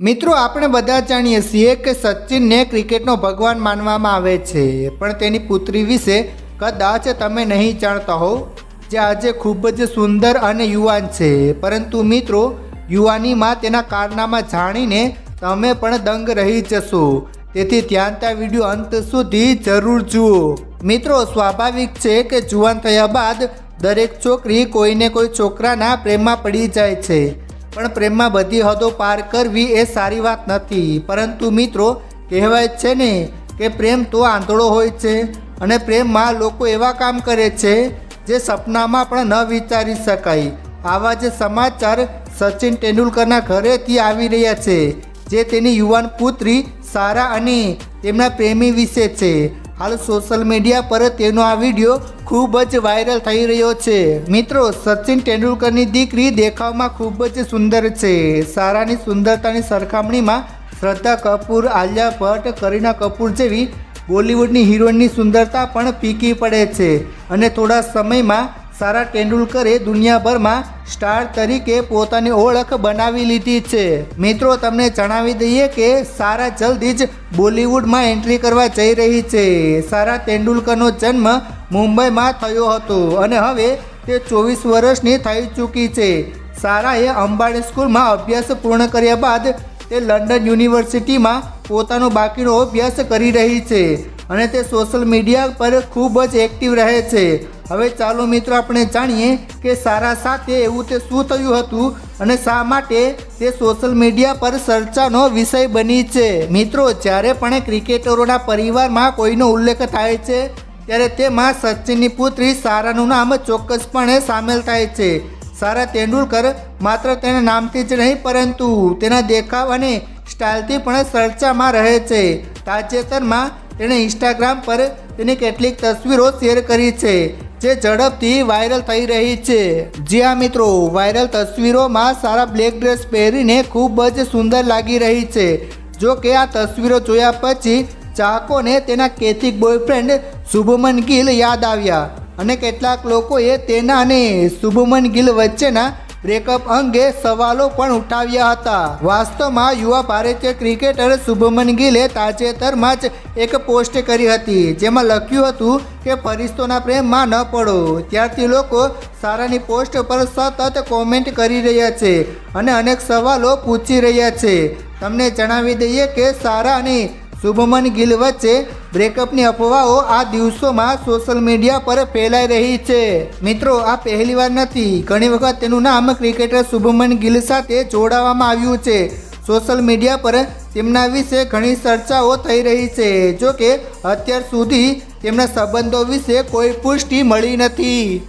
મિત્રો, આપણે બધા જાણીએ છીએ કે સચિનને ક્રિકેટનો ભગવાન માનવામાં આવે છે, પણ તેની પુત્રી વિશે કદાચ તમે નહીં જાણતા હો જે આજે ખૂબ જ સુંદર અને યુવાન છે. પરંતુ મિત્રો, યુવાનીમાં તેના કારનામા જાણીને તમે પણ દંગ રહી જશો. તેથી ધ્યાનતા વીડિયો અંત સુધી જરૂર જુઓ. મિત્રો, સ્વાભાવિક છે કે જુવાન થયા બાદ દરેક છોકરી કોઈને કોઈ છોકરાના પ્રેમમાં પડી જાય છે. પણ પ્રેમમાં બધી હદો પાર કરવી એ સારી વાત નથી. પરંતુ મિત્રો, કહેવાય છે ને કે પ્રેમ તો આંધળો હોય છે અને પ્રેમમાં લોકો એવા કામ કરે છે જે સપનામાં પણ ન વિચારી શકાય. આવા જે સમાચાર સચિન તેંડુલકરના ઘરેથી આવી રહ્યા છે, જે તેની યુવાન પુત્રી સારા અને તેમના પ્રેમી વિશે છે. હાલ સોશિયલ મીડિયા પર તેનો આ વીડિયો ખૂબ જ વાયરલ થઈ રહ્યો છે. મિત્રો, સચિન તેંડુલકરની દીકરી દેખાવમાં ખૂબ જ સુંદર છે. સારાની સુંદરતાની સરખામણીમાં શ્રદ્ધા કપૂર, આલિયા ભટ્ટ, કરીના કપૂર જેવી બોલિવૂડની હિરોઈનની સુંદરતા પણ ફીકી પડે છે. અને થોડા સમયમાં સારા તેંડુલકરે દુનિયાભરમાં સ્ટાર તરીકે પોતાની ઓળખ બનાવી લીધી છે. મિત્રો, તમને જણાવી દઈએ કે સારા જલ્દી જ બોલિવૂડમાં એન્ટ્રી કરવા જઈ રહી છે. સારા તેંડુલકરનો જન્મ મુંબઈમાં થયો હતો અને હવે તે ચોવીસ વર્ષની થઈ ચૂકી છે. સારાએ અંબાણી સ્કૂલમાં અભ્યાસ પૂર્ણ કર્યા બાદ તે લંડન યુનિવર્સિટીમાં પોતાનો બાકીનો અભ્યાસ કરી રહી છે અને તે સોશિયલ મીડિયા પર ખૂબ જ એક્ટિવ રહે છે. હવે ચાલો મિત્રો, આપણે જાણીએ કે સારા સાથે એવું તે શું થયું હતું અને શા માટે તે સોશિયલ મીડિયા પર ચર્ચાનો વિષય બની છે. મિત્રો, જ્યારે પણ ક્રિકેટરોના પરિવારમાં કોઈનો ઉલ્લેખ થાય છે, ત્યારે તેમાં સચિનની પુત્રી સારાનું નામ ચોક્કસપણે સામેલ થાય છે. સારા તેંડુલકર માત્ર તેના નામથી જ નહીં, પરંતુ તેના દેખાવ અને સ્ટાઇલથી પણ ચર્ચામાં રહે છે. તાજેતરમાં તેણે ઇન્સ્ટાગ્રામ પર તેની કેટલીક તસવીરો શેર કરી છે. જે ઝડપથી વાયરલ થઈ રહી છે. જ્યાં મિત્રો, વાયરલ તસવીરોમાં સારા બ્લેક ડ્રેસ પહેરીને ખૂબ જ સુંદર લાગી રહી છે. જો કે આ તસવીરો જોયા પછી ચાહકોને તેના કેથિક બોયફ્રેન્ડ શુભમન ગિલ યાદ આવ્યા અને કેટલાક લોકોએ તેના અને શુભમન ગિલ વચ્ચેના બ્રેકઅપ અંગે સવાલો પણ ઉઠાવ્યા હતા. વાસ્તવમાં યુવા ભારતીય ક્રિકેટર શુભમન ગિલે તાજેતરમાં જ એક પોસ્ટ કરી હતી, જેમાં લખ્યું હતું કે ફરિશ્તોના પ્રેમમાં ન પડો. ત્યારથી લોકો સારાની પોસ્ટ પર સતત કોમેન્ટ કરી રહ્યા છે અને અનેક સવાલો પૂછી રહ્યા છે. તમને જણાવી દઈએ કે સારા અને શુભમન ગિલ વચ્ચે બ્રેકઅપની અફવાઓ આ દિવસોમાં સોશિયલ મીડિયા પર ફેલાઈ રહી છે. મિત્રો, આ પહેલીવાર નથી. ઘણી વખત તેનું નામ ક્રિકેટર શુભમન ગિલ સાથે જોડાવામાં આવ્યું છે. સોશિયલ મીડિયા પર તેમના વિશે ઘણી ચર્ચાઓ થઈ રહી છે. જો કે અત્યાર સુધી તેમના સંબંધો વિશે કોઈ પુષ્ટિ મળી નથી.